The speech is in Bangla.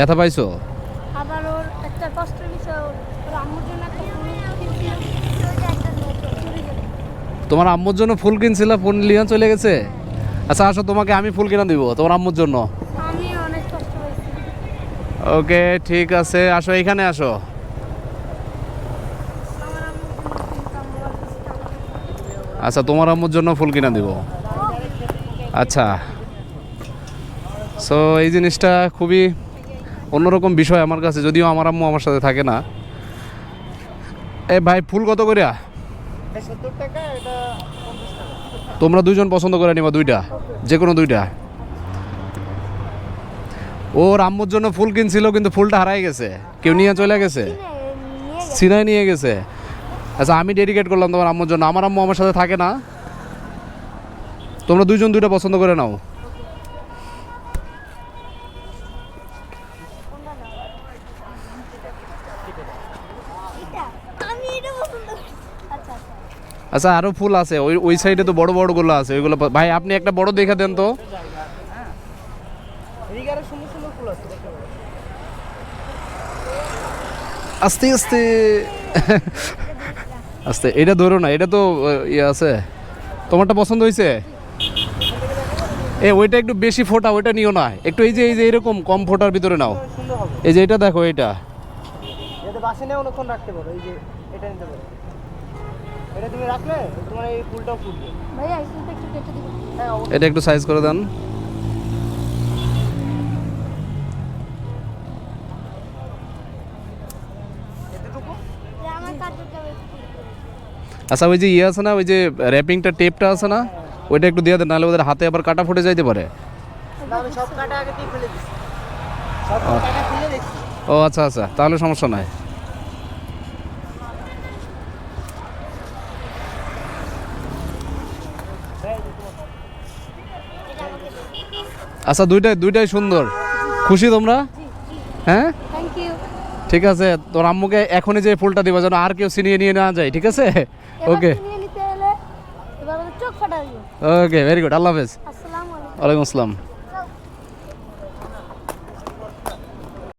ব্যথা পাইছো? আবার ওর একটা বিষয় ওর আম্মুর জন্য একটা তোমার আম্মুর জন্য ফুল কিনছিল ফোন লিয়া চলে গেছে? আচ্ছা আসো তোমাকে আমি ফুল কিনা দিব তোমার আম্মুর জন্য। ওকে ঠিক আছে আসো এখানে আসো। আচ্ছা তোমার আম্মুর জন্য ফুল কিনা দিব। আচ্ছা। সো এই জিনিসটা খুবই অন্যরকম বিষয় আমার কাছে, যদিও আমার আম্মু আমার সাথে থাকে না। এ ভাই, ফুল কত টাকা তোমরা দুইজন পছন্দ করে নিবা দুইটা যে কোনো দুইটা। ওর আম্মুর জন্য ফুল কিনছিল, কিন্তু ফুলটা হারাই গেছে। কেউ নিয়ে চলে গেছে? সিনাই নিয়ে গেছে। আচ্ছা আমি ডেডিকেট করলাম তোমার আম্মুর জন্য। আমার আম্মু আমার সাথে থাকে না। তোমরা দুইজন দুইটা পছন্দ করে নাও। আচ্ছা আরও ফুল আছে। ওই ওই সাইডে তো বড় বড় বড়গুলো আছে। ওইগুলো ভাই, আপনি একটা বড় দেখে দেন তো। আস্তে আস্তে। আস্তে, এটা ধরো না, এটা তো ইয়ে আছে। তোমারটা পছন্দ হয়েছে? এ, ওইটা একটু বেশি ফোটা, ওইটা নিও না। একটু এই যে এই যে এরকম কম ফোটার ভিতরে নাও। এই যে, এটা দেখো, এটা। অনেকক্ষণ রাখতে পারো, এই যে, এটা নিতে পারো। এটা তুমি রাখলে? তোমার এই ফুলটাও ফুটবে। এই ফুলটা একটু কেটে দিবেন হ্যাঁ এটা একটু সাইজ করে দেন। আচ্ছা ওই যে ইয়ে আছে না ওই যে র্যাপিংটা টেপটা আছে না ওইটা একটু দিয়ে দেন নাহলে ওদের হাতে আবার কাটা ফুটে যাইতে পারে। ও আচ্ছা আচ্ছা তাহলে সমস্যা নাই। আচ্ছা দুইটাই দুইটাই সুন্দর। খুশি তোমরা? হ্যাঁ? ঠিক আছে তোর আম্মুকে এখনই যে ফুলটা দিবা যেন আর কেউ ছিনিয়ে নিয়ে না যায় ঠিক আছে? ওকে ওকে ভেরি গুড আল্লাহ হাফেজ। আসসালামু আলাইকুম। ওয়ালাইকুম আসসালাম।